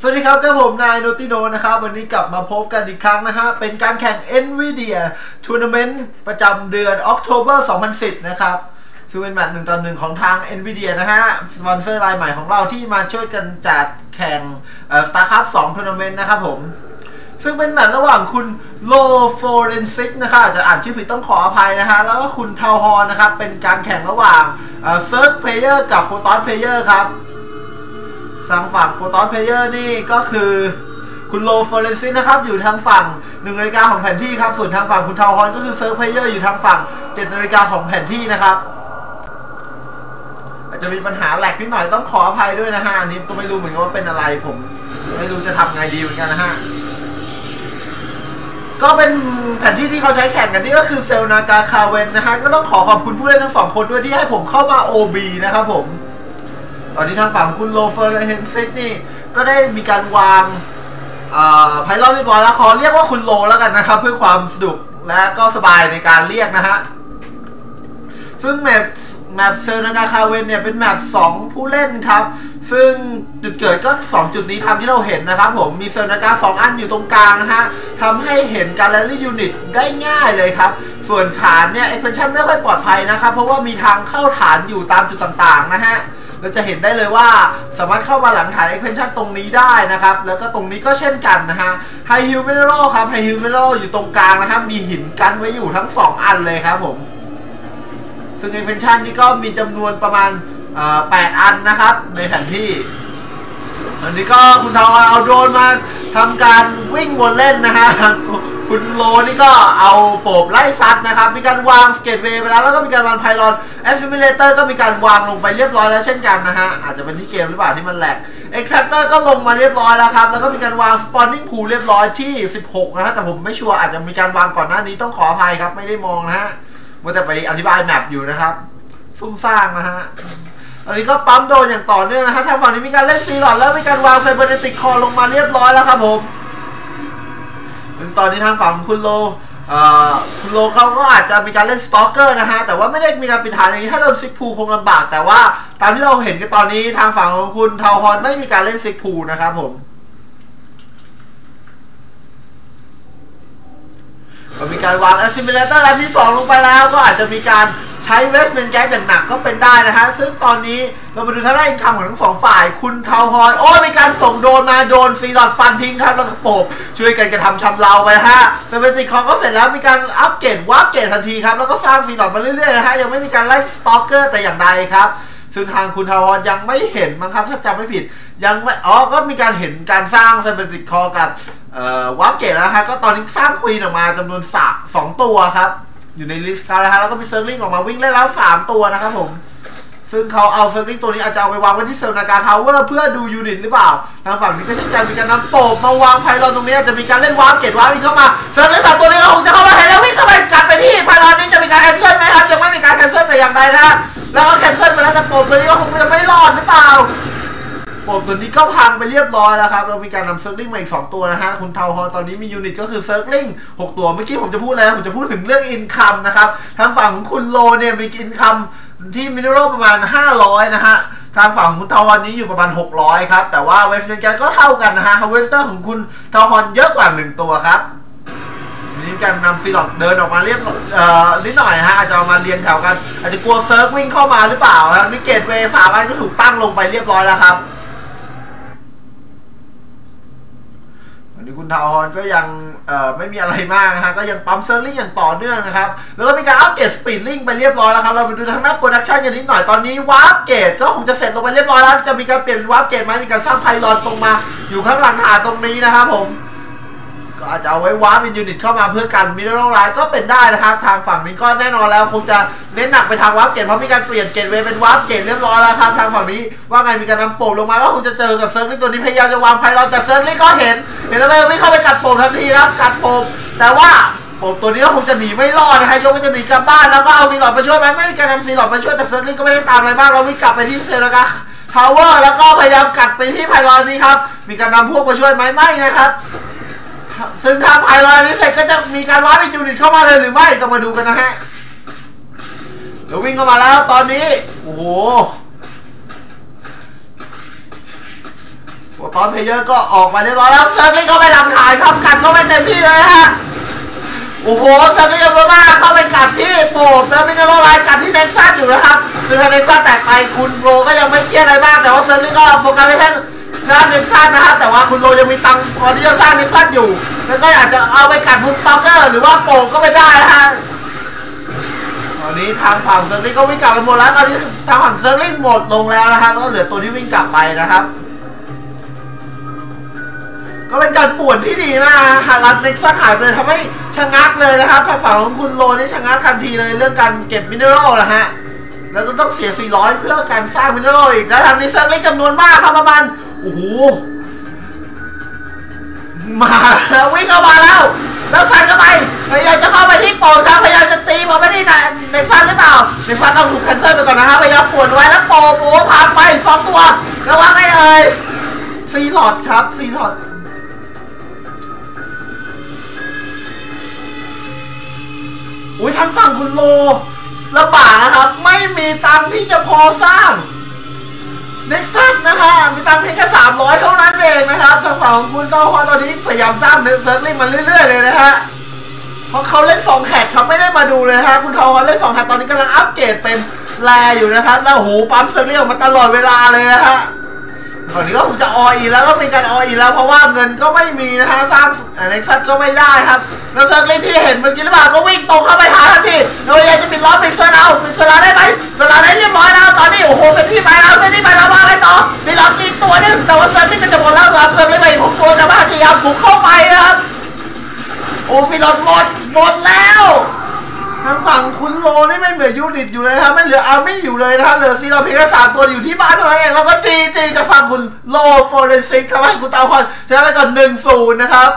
สวัสดีครับกับผมนายโนติโนนะครับ วันนี้กลับมาพบกันอีกครั้งนะฮะ เป็นการแข่ง NVIDIA Tournament ประจำเดือน October 2010 นะครับคือเป็นแมตช์หนึ่งต่อหนึ่งของทาง NVIDIA นะฮะ สปอนเซอร์รายใหม่ของเราที่มาช่วยกันจัดแข่ง StarCraft 2 Tournament นะครับผม ซึ่งเป็นแมตช์ระหว่างคุณโลโฟเรนซิกนะครับอาจจะอ่านชื่อผิดต้องขออภัยนะฮะ แล้วก็คุณเทาฮอนนะครับ เป็นการแข่งระหว่างเซิร์ฟเพลเยอร์กับโปรตอนเพลเยอร์ครับ ทางฝั่งโปรตอนเพลเยอร์นี่ก็คือคุณโลฟอเรนซินนะครับอยู่ทางฝั่ง1นาฬิกาของแผนที่ครับส่วนทางฝั่งคุณทาวฮอนก็คือเซิร์ฟเพลเยอร์อยู่ทางฝั่ง7นาฬิกาของแผนที่นะครับ อาจจะมีปัญหาแหลกนิดหน่อยต้องขออภัยด้วยนะฮะอันนี้ก็ไม่รู้เหมือนกันว่าเป็นอะไรผม ไม่รู้จะทำไงดีเหมือนกันนะฮะก็เป็นแผนที่ที่เขาใช้แข่งกันนี่ก็คือเซลนากาคาเวนนะฮะก็ต้องขอขอบคุณผู้เล่นทั้งสองคนด้วยที่ให้ผมเข้ามา OB นะครับผม ตอนนี้ทางฝั่งคุณโลเฟอร์เฮนซิกนี่ก็ได้มีการวางไพลอนเรียบร้อยแล้วขอเรียกว่าคุณโลแล้วกันนะครับ เพื่อความสะดวกและก็สบายในการเรียกนะฮะ ซึ่งแมปแมปเซลนากาคาเวนเนี่ยเป็นแมป2ผู้เล่นครับ ซึ่งจุดเกิดก็ 2 จุดนี้ทำที่เราเห็นนะครับผม มีเซลนากา2อันอยู่ตรงกลางนะฮะทำให้เห็นการแรลลี่ยูนิตได้ง่ายเลยครับ ส่วนฐานเนี่ยเอ็กเพนชั่นไม่ค่อยปลอดภัยนะครับ เพราะว่ามีทางเข้าฐานอยู่ตามจุดต่างๆนะฮะ เราจะเห็นได้เลยว่าสามารถเข้ามาหลังฐาน expansion ตรงนี้ได้นะครับ แล้วก็ตรงนี้ก็เช่นกันนะฮะ High Hill Mineral ครับ High Hill Mineral อยู่ตรงกลางนะครับ มีหินกันไว้อยู่ทั้ง 2 อันเลยครับผม ซึ่ง expansion นี่ก็มีจำนวนประมาณ 8 อันนะครับ ในแผนที่อันนี้ก็คุณทาวเอาโดรนมาทำการวิ่งวนเล่นนะฮะ คุณโลนี่ก็เอาโปบไล่ซัดนะครับ มีการวางสเกตเวย์ไปแล้ว แล้วก็มีการวางไพลอนแอสซิมิเลเตอร์ก็มีการวางลงไปเรียบร้อยแล้วเช่นกันนะฮะ อาจจะเป็นที่เกมหรือเปล่าที่มันแหลกเอ็กซ์แทรเตอร์ก็ลงมาเรียบร้อยแล้วครับ แล้วก็มีการวางสปอนนิ่งพูเรียบร้อยที่ 16 นะฮะ แต่ผมไม่ชัวร์อาจจะมีการวางก่อนหน้านี้ต้องขออภัยครับ ไม่ได้มองนะฮะมัวแต่ไปอธิบายแมปอยู่นะครับซุ่มสร้างนะฮะอันนี้ก็ปั๊มโดนอย่างต่อเนื่องนะฮะทางฝั่งนี้มีการเล่นซีหลอดแล้วมีการวางไซเบอร์เนติกคอลงมาเรียบร้อยแล้วครับผม ตอนนี้ทางฝั่งคุณโลคุณโลเขาก็อาจจะมีการเล่นสตอกเกอร์นะฮะ แต่ว่าไม่ได้มีการปิดฐานอย่างนี้ ถ้าโดนซิกพูคงลำบาก แต่ว่าตามที่เราเห็นกันตอนนี้ทางฝั่งของคุณทาวฮอนไม่มีการเล่นซิกพูนะครับผมก็มีการวางแอสซิมิเลเตอร์อันที่ 2 ลงไปแล้วก็อาจจะมีการ ใช้เวสเมนแก๊สอย่างหนักก็เป็นได้นะฮะ ซึ่งตอนนี้เรามาดูท่างด้านอินคัมของทั้งสองฝ่าย คุณทาวฮอน โอ้มีการส่งโดนมาโดนฟีดอดฟันทิ้งครับ แล้วก็โปบช่วยกันกระทำชำเราไปฮะเซเวนติคองก็เสร็จแล้วมีการอัปเกรดวาร์ปเกรดทันทีครับ แล้วก็สร้างฟีดอดมาเรื่อยๆนะฮะ ยังไม่มีการไล่สตอกเกอร์แต่อย่างใดครับซึ่งทางคุณทาวฮอนยังไม่เห็นมั้งครับ ถ้าจำไม่ผิด ยังไม่อ๋อก็มีการเห็นการสร้างเซเวนติคอกับวาร์ปเกตแล้วฮะก็ตอนนี้สร้างควีนออกมาจำนวนสามสองตัวครับ อยู่ในลิสต์ครับนะฮะแล้วก็มีเซิร์ฟลิงออกมาวิ่งเล่นแล้ว 3 ตัวนะครับผม ซึ่งเขาเอาเซิร์ฟลิงตัวนี้อาจจะเอาไปวางไว้ที่เซลนาการทาวเวอร์เพื่อดูยูนิตหรือเปล่า ทางฝั่งนี้ก็เช่นกันมีการนำโปบมาวางไพลอนตรงนี้จะมีการเล่นวาร์ปเกตวาร์ปเข้ามาเซิร์ฟลิงสามตัวนี้ก็คงจะเข้ามาเห็นแล้ววิ่งเข้าไปจัดไปที่ไพลอนนี้จะมีการแคนเซิลไหมครับยังไม่มีการแคนเซิลแต่อย่างใดนะฮะแล้วก็แคนเซิลไปแล้วแต่โปบตัวนี้ก็คงจะไม่รอดหรือเปล่า ผมตัวนี้ก็พังไปเรียบร้อยแล้วครับ เรามีการนำเซิร์ฟลิงมาอีก 2 ตัวนะฮะ คุณเทาฮอตอนนี้มียูนิตก็คือเซิร์ฟลิง6 ตัว เมื่อกี้ผมจะพูดอะไรผมจะพูดถึงเรื่องอินคัมนะครับ ทางฝั่งของคุณโลเนี่ยมีอินคัมที่มินเนอรัลประมาณ 500 นะฮะทางฝั่งคุณเทาฮอนนี้อยู่ประมาณ 600 ครับ แต่ว่าเวสเ n นแกก็เท่ากันนะฮะฮาวเวสเตอร์ของคุณเทาฮอนเยอะกว่า 1 ตัวครับนี่การนำซีลอดเดินออกมาเรียบเอ่อนิดหน่อยฮะอาจจะมาเรียงแถวกัน อาจจะกลัวเซิร์ฟวิ่งเข้ามาหรือเปล่าครับนี่เกตเวสามอันก็ถูกตั้งลงไปเรียบร้อยแล้วครับ อันนี้คุณทาวฮอนก็ยังไม่มีอะไรมากนะฮะก็ยังปั๊มเซิร์ลิงอย่างต่อเนื่องนะครับ แล้วก็มีการอัปเกรดสปีดลิงไปเรียบร้อยแล้วครับ เราไปดูทางหน้าโปรดักชันกันนิดหน่อยตอนนี้วาร์ปเกตก็คงจะเสร็จลงไปเรียบร้อยแล้ว จะมีการเปลี่ยนวาร์ปเกตไหมมีการสร้างไพลอนตรงมา อยู่ข้างหลังฐาตรงนี้นะครับผม ก็อาจจะเอาไว้วาร์ปเป็นยูนิตเข้ามาเพื่อกันมิดเดิลไลน์ก็เป็นได้นะครับทางฝั่งนี้ก็แน่นอนแล้วคงจะเน้นหนักไปทางวาร์ปเกตเพราะมีการเปลี่ยนเกตเวย์เป็นวาร์ปเกตเรียบร้อยแล้วครับทางฝั่งนี้ว่าไงมีการนำโป่งลงมาก็คงจะเจอกับเซิร์ฟลิงตัวนี้พยายามจะวางไพลอนแต่เซิร์ฟลิงก็เห็น เห็นแล้วไม่เข้าไปกัดโป่งทันทีครับกัดโป่งแต่ว่าโป่งตัวนี้ก็คงจะหนีไม่รอดนะฮะยกมันจะหนีกลับบ้านแล้วก็เอาซีหลอดมาช่วยไหมไม่มีการนำซีหลอดมาช่วยแต่เซิร์ฟลิงก็ไม่ได้ตามอะไรมากเราวิ่งกลับไปที่เซลล์กาทาวเวอร์แล้วก็พยายามกัดไปที่ไพลอนนี้ครับ มีการนำพวกมาช่วยไหมไม่นะครับ ซึ่งทางไพลอยนี้เสร็จก็จะมีการวัดเป็นยูนิตเข้ามาเลยหรือไม่ต้องมาดูกันนะฮะเดี๋ยววิ่งเข้ามาแล้วตอนนี้โอ้โห โปรต อนเพลเยอร์ก็ออกมาเรียบร้อยแล้วเซิร์ฟลี่ก็ไปหลังถ่ายครับกัดก็ไปเต็มที่เลยฮะโอ้โหเซิร์ฟลี่กับโรมากเข้าไปกัดที่โปบแล้วมินาโรไลน์กัดที่เน็กซัสอยู่นะครับคือถ้าเน็กซัสแตกไปคุณโรก็ยังไม่เครียดอะไรมากแต่ว่าเซิร์ฟลี่ก็โฟกัสไปแค่ด้านเน็กซัสนะครับแต่ว่าคุณโรยังมีตังค์พอที่จะสร้างเน็กซัสอยู่ แล้วก็อยากจะเอาไปกัดบุกสต็อกเกอร์หรือว่าโปบก็ไม่ได้นะฮะตอนนี้ทางฝั่งเซิร์ฟลิงก็วิ่งกลับไปหมดแล้วตอนนี้ทางฝั่งเซิร์ฟลิงหมดลงแล้วนะครับก็เหลือตัวที่วิ่งกลับไปนะครับ ก็เป็นการปวนที่ดีมากฮารัตเน็กซัสหายไปเลยทำให้ชะงักเลยนะครับทางฝั่งของคุณโลนี่ชะงักทันทีเลยเรื่องการเก็บมินเนอรัลนะฮะ แล้วก็ต้องเสีย 400 เพื่อการสร้างมินเนอรัลอีก แล้วทางนี้เซิร์ฟลิงจำนวนมากครับประมาณโอ้โห มาแล้ววิ่งเข้ามาแล้ว แล้วซันเข้าไปพยายามจะเข้าไปที่ป่งครับพยายามจะตีบอลไม่ได้นะในฟันหรือเปล่าในฟันต้องถูกแคนเซิลไปก่อนนะครับพยายามปวดไว้แล้วโปโอ้ผ่านไปสองตัวระวังให้เอ่ยซีหลอดครับซีหลอด อุ้ยทางฝั่งคุณโลลำบากนะครับ ไม่มีตังที่จะพอสร้างเน็กซัสนะฮะมีตังเพียงแค่สามร้อยเท่านั้นเองนะครับทางฝั่งของคุณเต้าฮอตอนนี้พยายามสร้างเน็กเซิร์ลิงมาเรื่อย ๆ เลยนะฮะเพราะเขาเล่น2แฮตเขาไม่ได้มาดูเลยฮะคุณเต้าฮอตเล่น2แฮตตอนนี้กำลังอัปเกรดเป็นแรอยู่นะครับแล้วโหปั๊มเซิร์ฟลิงออกมาตลอดเวลาเลยนะฮะ ตอนนี้ก็จะออีแล้วก็มีการออีแล้วเพราะว่าเงินก็ไม่มีนะฮะสร้างเน็กซัสก็ไม่ได้ครับแล้วเซิร์ฟลิงที่เห็นเมื่อกี้หรือเปล่าก็วิ่งตรงเข้าไปหาทันทีแล้วพยายามจะปิดล้อมปิดเซอร์เอาปิดเซอร์ได้ไหมเซอร์ได้เรียบร้อยแล้วตอนนี้โอ้โหเป็นที่ไปแล้วเป็นที่ไปแล้วว่าไงต่อมีล็อกอีกตัวนึงแต่ว่าเซิร์ฟที่จะหมดแล้วครับเซิร์ฟเลยไปผมตัวแต่ว่าพยายามบุกเข้าไปนะครับโอ้มีล็อมดหมดแล้วทางฝั่งคุณโลนี่ไม่เหลือยูนิตอยู่เลยครับไม่เหลืออาร์มี่อยู่เลยนะครับเหลือซีเราเพียงแค่สามตัวอยู่ที่บ้านเท่านั้นเองแล้วก็จีจีจะฟังคุณโลโฟเรนซิกทำให้คุณตาคอนชนะไปก่อนหนึ่งศูนย์นะครับ